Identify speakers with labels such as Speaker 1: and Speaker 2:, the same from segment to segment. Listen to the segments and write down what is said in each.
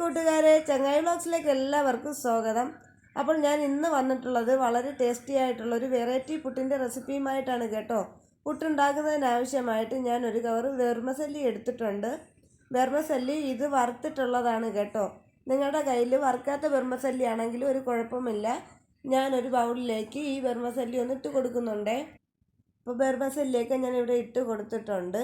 Speaker 1: കൂട്ടുകാരെ ചങ്ങായി ബ്ലോഗ്സിലേക്ക് എല്ലാവർക്കും സ്വാഗതം. അപ്പോൾ ഞാൻ ഇന്ന് വന്നിട്ടുള്ളത് വളരെ ടേസ്റ്റി ആയിട്ടുള്ള ഒരു വെറൈറ്റി പുട്ടിന്റെ റെസിപ്പിയുമായിട്ടാണ് കേട്ടോ. പുട്ടുണ്ടാക്കുന്നതിനാവശ്യമായിട്ട് ഞാൻ ഒരു കവർ വെർമസല്ലി എടുത്തിട്ടുണ്ട്. വെർമസല്ലി ഇത് വറുത്തിട്ടുള്ളതാണ് കേട്ടോ. നിങ്ങളുടെ കയ്യിൽ വറുക്കാത്ത വെർമസല്ലി ആണെങ്കിൽ ഒരു കുഴപ്പമില്ല. ഞാനൊരു ബൗളിലേക്ക് ഈ വെർമസല്ലി ഒന്ന് ഇട്ട് കൊടുക്കുന്നുണ്ടേ. അപ്പോൾ വെർമസല്ലിയൊക്കെ ഞാൻ ഇവിടെ ഇട്ട് കൊടുത്തിട്ടുണ്ട്.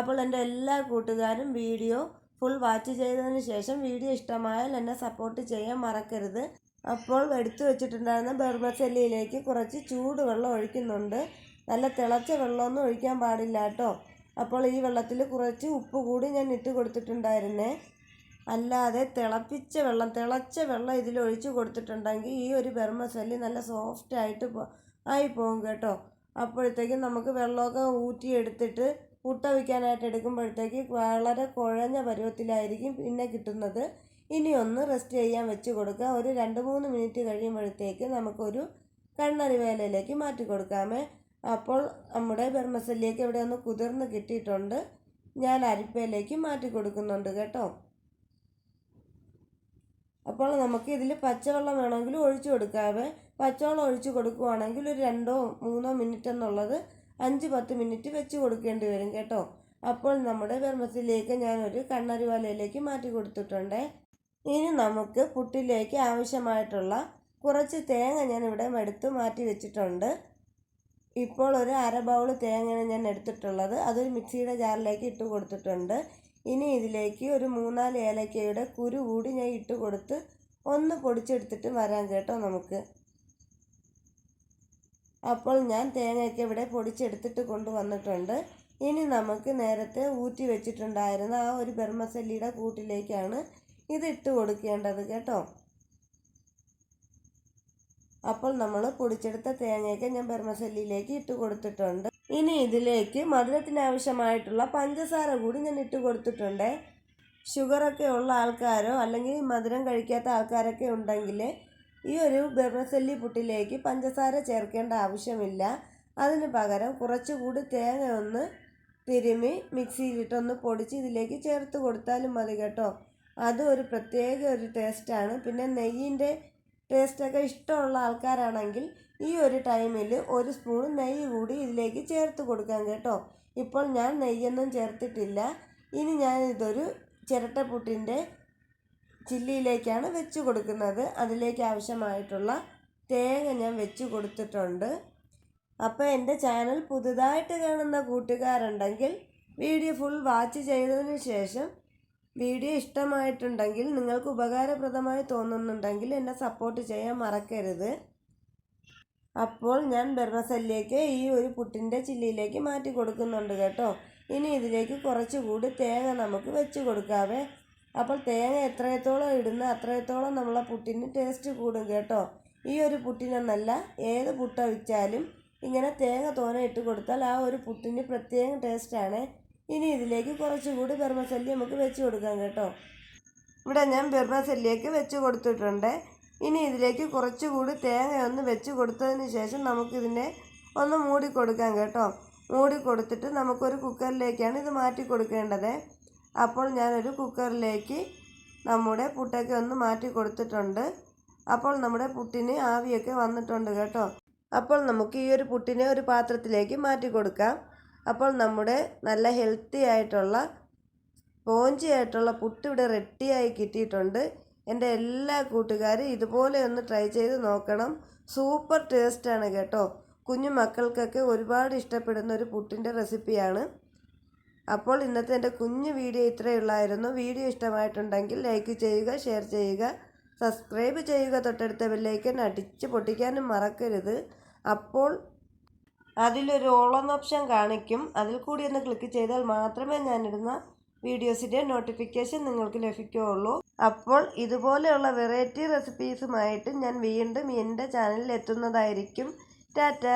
Speaker 1: അപ്പോൾ എന്റെ എല്ലാ കൂട്ടുകാരും വീഡിയോ ഫുൾ വാച്ച് ചെയ്തതിന് ശേഷം വീഡിയോ ഇഷ്ടമായാൽ എന്നെ സപ്പോർട്ട് ചെയ്യാൻ മറക്കരുത്. അപ്പോൾ എടുത്തു വെച്ചിട്ടുണ്ടായിരുന്ന ബെർമസല്ലിയിലേക്ക് കുറച്ച് ചൂടുവെള്ളം ഒഴിക്കുന്നുണ്ട്. നല്ല തിളച്ച വെള്ളമൊന്നും ഒഴിക്കാൻ പാടില്ല കേട്ടോ. അപ്പോൾ ഈ വെള്ളത്തിൽ കുറച്ച് ഉപ്പ് കൂടി ഞാൻ ഇട്ട് കൊടുത്തിട്ടുണ്ടായിരുന്നേ. അല്ലാതെ തിളപ്പിച്ച വെള്ളം തിളച്ച വെള്ളം ഇതിൽ ഒഴിച്ച് കൊടുത്തിട്ടുണ്ടെങ്കിൽ ഈ ഒരു ബർമസല്ലി നല്ല സോഫ്റ്റ് ആയിട്ട് ആയി പോകും കേട്ടോ. അപ്പോഴത്തേക്കും നമുക്ക് വെള്ളമൊക്കെ ഊറ്റിയെടുത്തിട്ട് പുട്ട വയ്ക്കാനായിട്ട് എടുക്കുമ്പോഴത്തേക്ക് വളരെ കുഴഞ്ഞ പരുവത്തിലായിരിക്കും പിന്നെ കിട്ടുന്നത്. ഇനി ഒന്ന് റെസ്റ്റ് ചെയ്യാൻ വെച്ച് കൊടുക്കുക. ഒരു രണ്ട് മൂന്ന് മിനിറ്റ് കഴിയുമ്പോഴത്തേക്ക് നമുക്കൊരു കണ്ണറി വേലയിലേക്ക് മാറ്റി കൊടുക്കാമേ. അപ്പോൾ നമ്മുടെ ബർമസല്ലിയൊക്കെ ഇവിടെ ഒന്ന് കുതിർന്ന് കിട്ടിയിട്ടുണ്ട്. ഞാൻ അരിപ്പയിലേക്ക് മാറ്റി കൊടുക്കുന്നുണ്ട് കേട്ടോ. അപ്പോൾ നമുക്ക് ഇതിൽ പച്ചവെള്ളം വേണമെങ്കിൽ ഒഴിച്ചു കൊടുക്കാവേ. പച്ചവെള്ളം ഒഴിച്ചു കൊടുക്കുവാണെങ്കിൽ ഒരു രണ്ടോ മൂന്നോ മിനിറ്റ് എന്നുള്ളത് അഞ്ച് പത്ത് മിനിറ്റ് വെച്ച് കൊടുക്കേണ്ടി വരും കേട്ടോ. അപ്പോൾ നമ്മുടെ വെർമസിലേക്ക് ഞാനൊരു കണ്ണറി വലയിലേക്ക് മാറ്റി കൊടുത്തിട്ടുണ്ട്. ഇനി നമുക്ക് പുട്ടിലേക്ക് ആവശ്യമായിട്ടുള്ള കുറച്ച് തേങ്ങ ഞാൻ ഇവിടെ എടുത്ത് മാറ്റി വെച്ചിട്ടുണ്ട്. ഇപ്പോൾ ഒരു അര ബൗൾ തേങ്ങയാണ് ഞാൻ എടുത്തിട്ടുള്ളത്. അതൊരു മിക്സിയുടെ ജാറിലേക്ക് ഇട്ട് കൊടുത്തിട്ടുണ്ട്. ഇനി ഇതിലേക്ക് ഒരു മൂന്നാൽ ഏലക്കയുടെ കുരു കൂടി ഞാൻ ഇട്ട് കൊടുത്ത് ഒന്ന് പൊടിച്ചെടുത്തിട്ട് വരാം കേട്ടോ നമുക്ക്. അപ്പോൾ ഞാൻ തേങ്ങയ്ക്ക് ഇവിടെ പൊടിച്ചെടുത്തിട്ട് കൊണ്ടുവന്നിട്ടുണ്ട്. ഇനി നമുക്ക് നേരത്തെ ഊറ്റി വെച്ചിട്ടുണ്ടായിരുന്ന ആ ഒരു ബെർമസല്ലിയുടെ കൂട്ടിലേക്കാണ് ഇത് ഇട്ട് കൊടുക്കേണ്ടത് കേട്ടോ. അപ്പോൾ നമ്മൾ പൊടിച്ചെടുത്ത തേങ്ങയൊക്കെ ഞാൻ ബെർമസല്ലിയിലേക്ക് ഇട്ട് കൊടുത്തിട്ടുണ്ട്. ഇനി ഇതിലേക്ക് മധുരത്തിന് ആവശ്യമായിട്ടുള്ള പഞ്ചസാര കൂടി ഞാൻ ഇട്ട് കൊടുത്തിട്ടുണ്ട്. ഷുഗറൊക്കെ ഉള്ള ആൾക്കാരോ അല്ലെങ്കിൽ മധുരം കഴിക്കാത്ത ആൾക്കാരൊക്കെ ഉണ്ടെങ്കിൽ ഈ ഒരു ഗർഭസല്ലി പുട്ടിലേക്ക് പഞ്ചസാര ചേർക്കേണ്ട ആവശ്യമില്ല. അതിന് പകരം കുറച്ചുകൂടി തേങ്ങ ഒന്ന് തിരുമി മിക്സിയിലിട്ടൊന്ന് പൊടിച്ച് ഇതിലേക്ക് ചേർത്ത് കൊടുത്താലും മതി കേട്ടോ. അത് ഒരു പ്രത്യേക ഒരു ടേസ്റ്റാണ്. പിന്നെ നെയ്യിന്റെ ടേസ്റ്റൊക്കെ ഇഷ്ടമുള്ള ആൾക്കാരാണെങ്കിൽ ഈ ഒരു ടൈമിൽ ഒരു സ്പൂൺ നെയ്യ് കൂടി ഇതിലേക്ക് ചേർത്ത് കൊടുക്കാം കേട്ടോ. ഇപ്പോൾ ഞാൻ നെയ്യൊന്നും ചേർത്തിട്ടില്ല. ഇനി ഞാൻ ഇതൊരു ചിരട്ടപ്പുട്ടിന്റെ ചില്ലിയിലേക്കാണ് വെച്ച് കൊടുക്കുന്നത്. അതിലേക്ക് ആവശ്യമായിട്ടുള്ള തേങ്ങ ഞാൻ വെച്ച് കൊടുത്തിട്ടുണ്ട്. അപ്പോൾ എന്റെ ചാനൽ പുതുതായിട്ട് കാണുന്ന കൂട്ടുകാരുണ്ടെങ്കിൽ വീഡിയോ ഫുൾ വാച്ച് ചെയ്തതിന് ശേഷം വീഡിയോ ഇഷ്ടമായിട്ടുണ്ടെങ്കിൽ നിങ്ങൾക്ക് ഉപകാരപ്രദമായി തോന്നുന്നുണ്ടെങ്കിൽ എന്നെ സപ്പോർട്ട് ചെയ്യാൻ മറക്കരുത്. അപ്പോൾ ഞാൻ ബെർമസല്ലിലേക്ക് ഈ ഒരു പുട്ടിന്റെ ചില്ലിയിലേക്ക് മാറ്റി കൊടുക്കുന്നുണ്ട് കേട്ടോ. ഇനി ഇതിലേക്ക് കുറച്ചുകൂടി തേങ്ങ നമുക്ക് വെച്ച് കൊടുക്കാവേ. അപ്പോൾ തേങ്ങ എത്രത്തോളം ഇടുന്ന അത്രത്തോളം നമ്മളെ പുട്ടിന് ടേസ്റ്റ് കൂടും കേട്ടോ. ഈ ഒരു പുട്ടിനെന്നല്ല ഏത് പുട്ട വെച്ചാലും ഇങ്ങനെ തേങ്ങ തോന ഇട്ട് കൊടുത്താൽ ആ ഒരു പുട്ടിന് പ്രത്യേക ടേസ്റ്റാണ് ഇനി ഇതിലേക്ക് കുറച്ചുകൂടി ബെർമസല്ലി നമുക്ക് വെച്ച് കൊടുക്കാം കേട്ടോ. ഇവിടെ ഞാൻ ബെർമസല്ലിയൊക്കെ വെച്ച് കൊടുത്തിട്ടുണ്ട്. ഇനി ഇതിലേക്ക് കുറച്ചുകൂടി തേങ്ങയൊന്ന് വെച്ച് കൊടുത്തതിന് ശേഷം നമുക്കിതിനെ ഒന്ന് മൂടി കൊടുക്കാം കേട്ടോ. മൂടി കൊടുത്തിട്ട് നമുക്കൊരു കുക്കറിലേക്കാണ് ഇത് മാറ്റി കൊടുക്കേണ്ടത്. അപ്പോൾ ഞാനൊരു കുക്കറിലേക്ക് നമ്മുടെ പുട്ടൊക്കെ ഒന്ന് മാറ്റി കൊടുത്തിട്ടുണ്ട്. അപ്പോൾ നമ്മുടെ പുട്ടിന് ആവിയൊക്കെ വന്നിട്ടുണ്ട് കേട്ടോ. അപ്പോൾ നമുക്ക് ഈ ഒരു പുട്ടിനെ ഒരു പാത്രത്തിലേക്ക് മാറ്റി കൊടുക്കാം. അപ്പോൾ നമ്മുടെ നല്ല ഹെൽത്തി ആയിട്ടുള്ള സ്പോഞ്ചി ആയിട്ടുള്ള പുട്ട് ഇവിടെ റെഡിയായി കിട്ടിയിട്ടുണ്ട്. എന്റെ എല്ലാ കൂട്ടുകാരും ഇതുപോലെ ഒന്ന് ട്രൈ ചെയ്ത് നോക്കണം. സൂപ്പർ ടേസ്റ്റാണ് കേട്ടോ. കുഞ്ഞു മക്കൾക്കൊക്കെ ഒരുപാട് ഇഷ്ടപ്പെടുന്ന ഒരു പുട്ടിന്റെ റെസിപ്പിയാണ് അപ്പോൾ ഇന്നത്തെ എന്റെ കുഞ്ഞു വീഡിയോ ഇത്രയേ ഉള്ളായിരുന്നു. വീഡിയോ ഇഷ്ടമായിട്ടുണ്ടെങ്കിൽ ലൈക്ക് ചെയ്യുക ഷെയർ ചെയ്യുക സബ്സ്ക്രൈബ് ചെയ്യുക. തൊട്ടടുത്ത ബെല്ലൈക്കൻ അടിച്ച് പൊട്ടിക്കാനും മറക്കരുത്. അപ്പോൾ അതിലൊരു ഓളോന്ന് ഓപ്ഷൻ കാണിക്കും. അതിൽ കൂടി ഒന്ന് ക്ലിക്ക് ചെയ്താൽ മാത്രമേ ഞാനിടുന്ന വീഡിയോസിന്റെ നോട്ടിഫിക്കേഷൻ നിങ്ങൾക്ക് ലഭിക്കുകയുള്ളൂ. അപ്പോൾ ഇതുപോലെയുള്ള വെറൈറ്റി റെസിപ്പീസുമായിട്ട് ഞാൻ വീണ്ടും എന്റെ ചാനലിൽ എത്തുന്നതായിരിക്കും. ടാറ്റ!